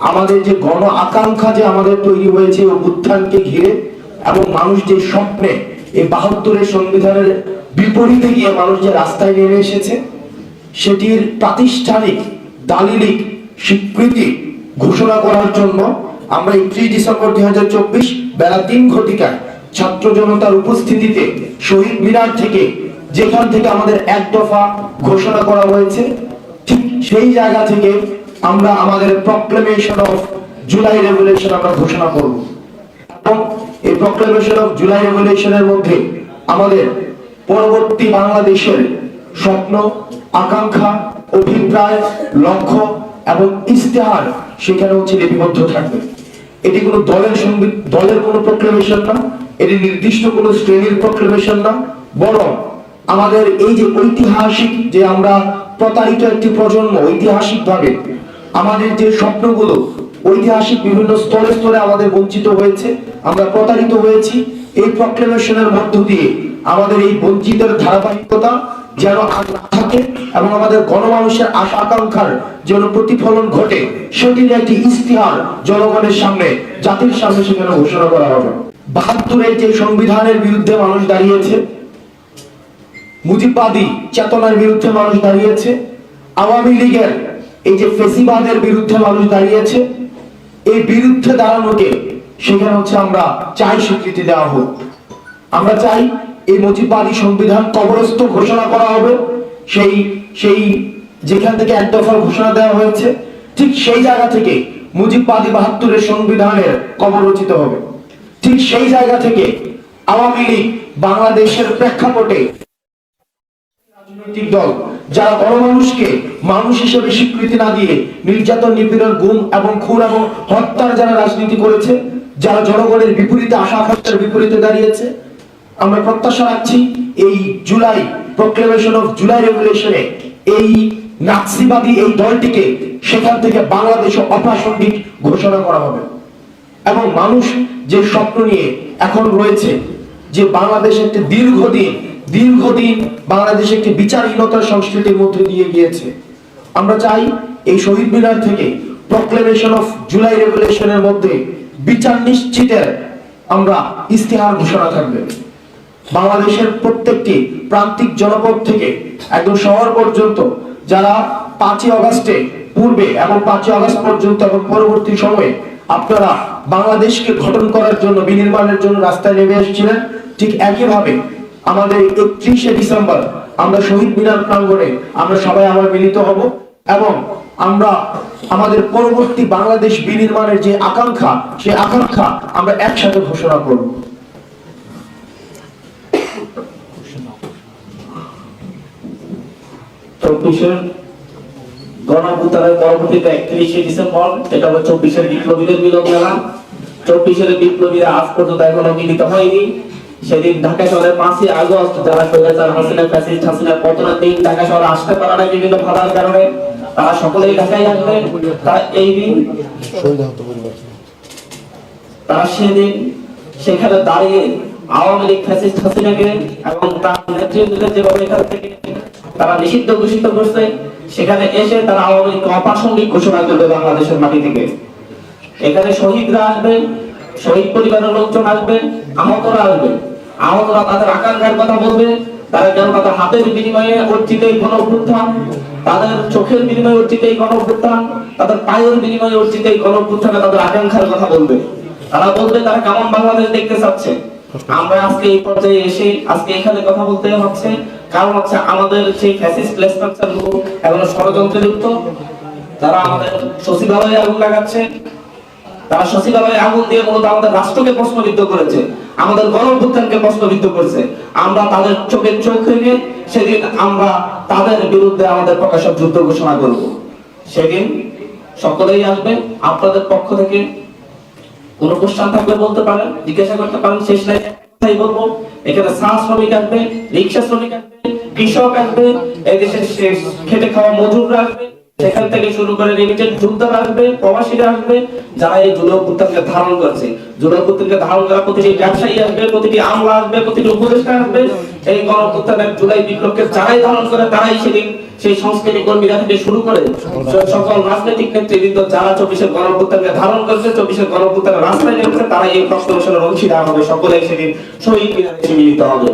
আমাদের যে গণ আকাঙ্ক্ষা যে আমাদের তৈরি হয়েছে, এই অভ্যুত্থানকে ঘিরে এবং মানুষ যে স্বপ্নে এই বাহাত্তরের সংবিধানের বিপরীতে গিয়ে মানুষ যে রাস্তায় নেমে এসেছে, সেটির প্রাতিষ্ঠানিক দালিলিক স্বীকৃতি ঘোষণা করার জন্য আমরা একত্রিশ ডিসেম্বর দুই হাজার চব্বিশ বেলা তিন ঘটিকায় ছাত্র জনতার উপস্থিতিতে শহীদ মিনার থেকে যেখান থেকে আমাদের এক দফা ঘোষণা করা হয়েছে, ঠিক সেই জায়গা থেকে আমরা আমাদের প্রক্লেমেশন অফ জুলাই রেভুলেশন আমরা ঘোষণা করব। এবং এই প্রক্লেমেশন অফ জুলাই রেভুলেশনের মধ্যে আমাদের পরবর্তী বাংলাদেশের স্বপ্ন, আকাঙ্ক্ষা, অভিপ্রায়, লক্ষ্য এবং ইস্তেহার সেখানে হচ্ছে লিপিবদ্ধ থাকবে। এটি কোনো দলের সঙ্গে দলের কোনো প্রক্লেমেশন না, এটি নির্দিষ্ট কোনো শ্রেণির প্রক্লেমেশন না, বরং আমাদের এই যে ঐতিহাসিক যে আমরা প্রতারিত একটি প্রজন্ম ঐতিহাসিক ভাবে আমাদের যে স্বপ্নগুলো, ঐতিহাসিক বিভিন্ন স্তরে স্তরে আমাদের বঞ্চিত হয়েছে, আমরা প্রতারিত হয়েছি, এই প্রক্লেমেশনের মধ্য দিয়ে আমাদের এই বঞ্চিতের ধারাবাহিকতা যেন থাকে এবং আমাদের গণমানুষের আশা আকাঙ্ক্ষার যেন প্রতিফলন ঘটে, সেটির একটি ইস্তিহার জনগণের সামনে, জাতির সামনে সেখানে ঘোষণা করা হবে। বাহাত্তরের যে সংবিধানের বিরুদ্ধে মানুষ দাঁড়িয়েছে, মুজিববাদী চেতনার বিরুদ্ধে মানুষ দাঁড়িয়েছে, আওয়ামী লীগের এই যে ফেসিবাদের বিরুদ্ধে মানুষ দাঁড়িয়েছে, এই বিরুদ্ধে দাঁড়ানোকে সেখানে হচ্ছে আমরা চাই স্বীকৃতি দেওয়া হোক। আমরা চাই এই মুজিববাদী সংবিধান কবরস্থ ঘোষণা করা হবে। সেই সেই যেখান থেকে এক দফার ঘোষণা দেওয়া হয়েছে, ঠিক সেই জায়গা থেকে মুজিববাদী বাহাত্তরের সংবিধানের কবর রচিত হবে। ঠিক সেই জায়গা থেকে আওয়ামী লীগ বাংলাদেশের প্রেক্ষাপটে রাজনৈতিক দল যারা বড় গণমানুষকে মানুষ হিসেবে স্বীকৃতি না দিয়ে নির্যাতন, নিপীড়ন, গুম এবং খুন এবং হত্যার যারা রাজনীতি করেছে, যারা জনগণের বিপরীতে, আশা আকাঙ্ক্ষার বিপরীতে দাঁড়িয়েছে, আমরা প্রত্যাশা রাখছি এই জুলাই প্রক্লেমেশন অফ জুলাই রেগুলেশনে এই নাৎসিবাদী এই দলটিকে সেখান থেকে বাংলাদেশে অপ্রাসঙ্গিক ঘোষণা করা হবে। এবং মানুষ যে স্বপ্ন নিয়ে এখন রয়েছে, যে বাংলাদেশ একটি দীর্ঘদিন দীর্ঘদিন বাংলাদেশ একটি বিচারহীনতার সংস্কৃতির মধ্যে দিয়ে গিয়েছে। আমরা চাই এই শহীদ মিনার থেকে প্রক্লেমেশন অফ জুলাই রেভুলেশনের মধ্যে বিচার নিশ্চিতের আমরা ইস্তেহার ঘোষণা থাকবে। বাংলাদেশের প্রত্যেকটি প্রান্তিক জনপদ থেকে একদম শহর পর্যন্ত যারা পাঁচই অগস্টে পূর্বে এবং পাঁচই আগস্ট পর্যন্ত এবং পরবর্তী সময়ে আপনারা বাংলাদেশকে গঠন করার জন্য, বিনির্মাণের জন্য রাস্তায় নেমে এসেছিলেন, ঠিক একইভাবে আমাদের একত্রিশে ডিসেম্বর, আমরা শহীদ মিনার প্রাঙ্গণে আমরা সবাই আবার মিলিত হব এবং আমরা আমাদের পরবর্তী বাংলাদেশ বিনির্মাণের যে আকাঙ্ক্ষা সেই আকাঙ্ক্ষা আমরা একসাথে ঘোষণা করব। চব্বিশের গণভূতানের পরবর্তীতে একত্রিশে ডিসেম্বর, এটা হলো চব্বিশের বিপ্লবীদের মিলন মেলা চব্বিশের বিপ্লবীরা আজ পর্যন্ত এখনও মিলিত হয়নি। সেদিন ঢাকা শহরে পাঁচই আগস্ট যারা স্বৈরাচার হাসিনা, ফ্যাসিস্ট হাসিনার পতনের দিন ঢাকা শহরে আসতে পারে না বিভিন্ন বাধার কারণে, তারা সকলেই ঢাকায় আসবে তারা এই দিন তারা সেদিন সেখানে দাঁড়িয়ে আওয়ামী লীগ, ফ্যাসিস্ট হাসিনাকে এবং তার নেতৃত্বদের যেভাবে এখান থেকে তারা নিষিদ্ধ ঘোষিত করছে, সেখানে এসে তারা আওয়ামী লীগকে অপ্রাসঙ্গিক ঘোষণা করবে বাংলাদেশের মাটি থেকে। এখানে শহীদরা আসবে, শহীদ পরিবারের লোকজন আসবে, আহতরা আসবে। আহতরা তাদের আকাঙ্ক্ষার কথা বলবে, তারা যেন তাদের হাতের বিনিময়ে অর্জিত এই গণ অভ্যুত্থান তাদের চোখের বিনিময়ে অর্জিত এই গণ অভ্যুত্থান তাদের পায়ের বিনিময়ে অর্জিত এই গণ অভ্যুত্থানে তাদের আকাঙ্ক্ষার কথা বলবে। তারা বলবে, তারা কেমন বাংলাদেশ দেখতে চাচ্ছে? আমরা আজকে এই পর্যায়ে এসে, আজকে এখানে কথা বলতে হচ্ছে, কারণ হচ্ছে আমাদের সেই গুলো এখনও যুক্ত তারা আমাদের সচিবালয়ে আগুন লাগাচ্ছে। তারা সচিবালয়ে আগুন দিয়ে মূলত আমাদের রাষ্ট্রকে প্রশ্নবিদ্ধ করেছে, আমাদের গণঅভ্যুত্থানকে প্রশ্নবিদ্ধ করেছে। আমরা তাদের চোখের চোখ রেখে সেদিন আমরা তাদের বিরুদ্ধে আমাদের প্রকাশক যুদ্ধ ঘোষণা করব। সেদিন সকলেই আসবে, আপনাদের পক্ষ থেকে কোনো কোশ্চান থাকলে বলতে পারেন, জিজ্ঞাসা করতে পারেন, শেষ নাই কথাই বলব। এখানে চা শ্রমিক আসবে, রিক্সা শ্রমিক আসবে, কৃষক আসবে এই দেশের খেটে খাওয়া মজুররা আসবে সেখান থেকে শুরু করে লিমিটেড যোদ্ধারা আসবে, প্রবাসীরা আসবে, যারা এই জুলক পুত্রকে ধারণ করেছে। জুলক পুত্রকে ধারণ করা প্রতিটি ব্যবসায়ী আসবে, প্রতিটি আমলা আসবে, প্রতিটি উপদেষ্টা আসবে। এই গণপুত্রের জুলাই বিপ্লবকে যারাই ধারণ করে, তারাই সেদিন সেই সংস্কৃতি কর্মীরা থেকে শুরু করে সকল রাজনৈতিক নেতৃবৃন্দ যারা চব্বিশের গণভুত্থানকে ধারণ করছে, চব্বিশের গণভুত্থানের রাস্তায় নেমেছে তারা এই প্রশ্ন অংশীদার হবে। সকলে সেদিন শহীদ মিলিত হবে।